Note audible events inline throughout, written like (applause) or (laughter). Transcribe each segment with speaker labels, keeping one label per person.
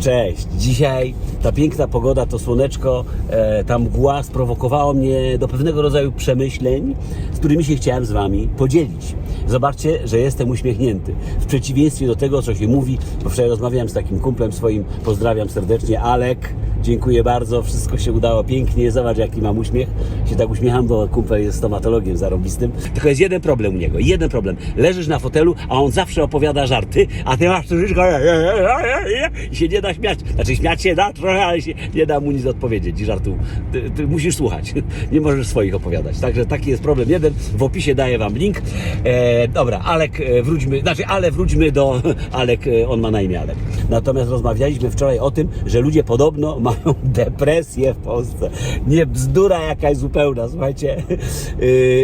Speaker 1: Cześć. Dzisiaj ta piękna pogoda, to słoneczko, e, ta mgła sprowokowało mnie do pewnego rodzaju przemyśleń, z którymi się chciałem z Wami podzielić. Zobaczcie, że jestem uśmiechnięty. W przeciwieństwie do tego, co się mówi, bo wczoraj rozmawiałem z takim kumplem swoim, pozdrawiam serdecznie, Alek. Dziękuję bardzo, wszystko się udało pięknie. Zobacz, jaki mam uśmiech. Się tak uśmiecham, bo kumpel jest stomatologiem zarobistym. Tylko jest jeden problem u niego, jeden problem. Leżysz na fotelu, a on zawsze opowiada żarty, a ty masz troszeczkę i się nie da śmiać. Znaczy śmiać się da trochę, ale się nie da mu nic odpowiedzieć i żartu. Ty, ty musisz słuchać. (laughs) Nie możesz swoich opowiadać. Także taki jest problem jeden. W opisie daję wam link. E, dobra, Alek, e, wróćmy, znaczy, ale wróćmy do (laughs) Alek, e, on ma na imię Alek. Natomiast rozmawialiśmy wczoraj o tym, że ludzie podobno mają (laughs) depresję w Polsce. Nie bzdura jakaś zupełna, słuchajcie.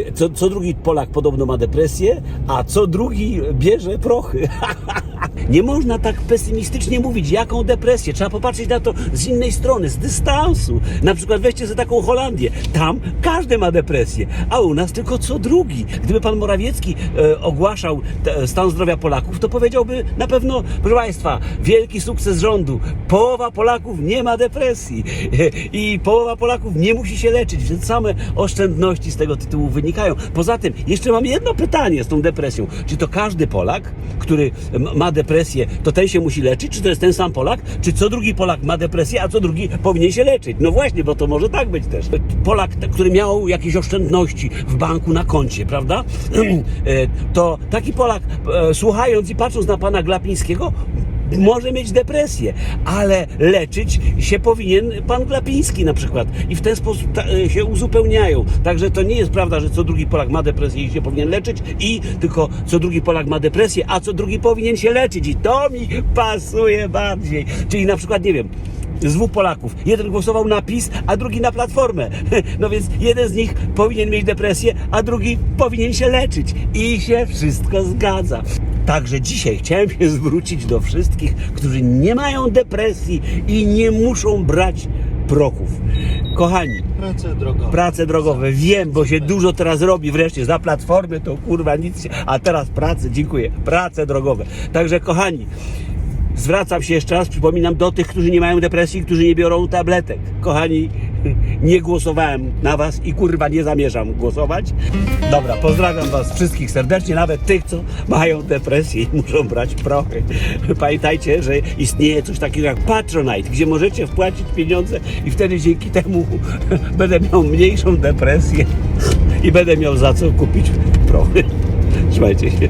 Speaker 1: E, (laughs) co, co drugi Polak podobno ma depresję, a co drugi bierze prochy. (laughs) Nie można tak pesymistycznie mówić, jaką depresję. Trzeba popatrzeć na to z innej strony, z dystansu. Na przykład weźcie sobie taką Holandię. Tam każdy ma depresję, a u nas tylko co drugi. Gdyby pan Morawiecki e, ogłaszał te, stan zdrowia Polaków, to powiedziałby na pewno, proszę państwa, wielki sukces rządu. Połowa Polaków nie ma depresji (laughs) i połowa Polaków nie musi się leczyć, więc same oszczędności z tego tytułu wynikają. Poza tym, jeszcze mam jedno pytanie z tą depresją. Czy to każdy Polak, który ma depresję, to ten się musi leczyć? Czy to jest ten sam Polak? Czy co drugi Polak ma depresję, a co drugi powinien się leczyć? No właśnie, bo to może tak być też. Polak, który miał jakieś oszczędności w banku na koncie, prawda? (clears throat) E, To taki Polak, e, słuchając i patrząc na pana Glapińskiego, może mieć depresję, ale leczyć się powinien pan Glapiński na przykład i w ten sposób ta, e, się uzupełniają. Także to nie jest prawda, że co drugi Polak ma depresję i się powinien leczyć i tylko co drugi Polak ma depresję, a co drugi powinien się leczyć i to mi pasuje bardziej. Czyli na przykład, nie wiem, z dwóch Polaków. Jeden głosował na PiS, a drugi na Platformę. (laughs) No więc jeden z nich powinien mieć depresję, a drugi powinien się leczyć. I się wszystko zgadza. Także dzisiaj chciałem się zwrócić do wszystkich, którzy nie mają depresji i nie muszą brać prochów. Kochani,
Speaker 2: Prace drogowe.
Speaker 1: prace drogowe, wiem, bo się dużo teraz robi wreszcie za platformy, to kurwa nic się, a teraz prace, dziękuję, prace drogowe. Także kochani, zwracam się jeszcze raz, przypominam do tych, którzy nie mają depresji, którzy nie biorą tabletek. Kochani, (laughs) nie głosowałem na was i kurwa nie zamierzam głosować. Dobra, pozdrawiam was wszystkich serdecznie, nawet tych, co mają depresję i muszą brać prochy. Pamiętajcie, że istnieje coś takiego jak Patronite, gdzie możecie wpłacić pieniądze i wtedy dzięki temu (laughs) będę miał mniejszą depresję i będę miał za co kupić prochy. Trzymajcie się.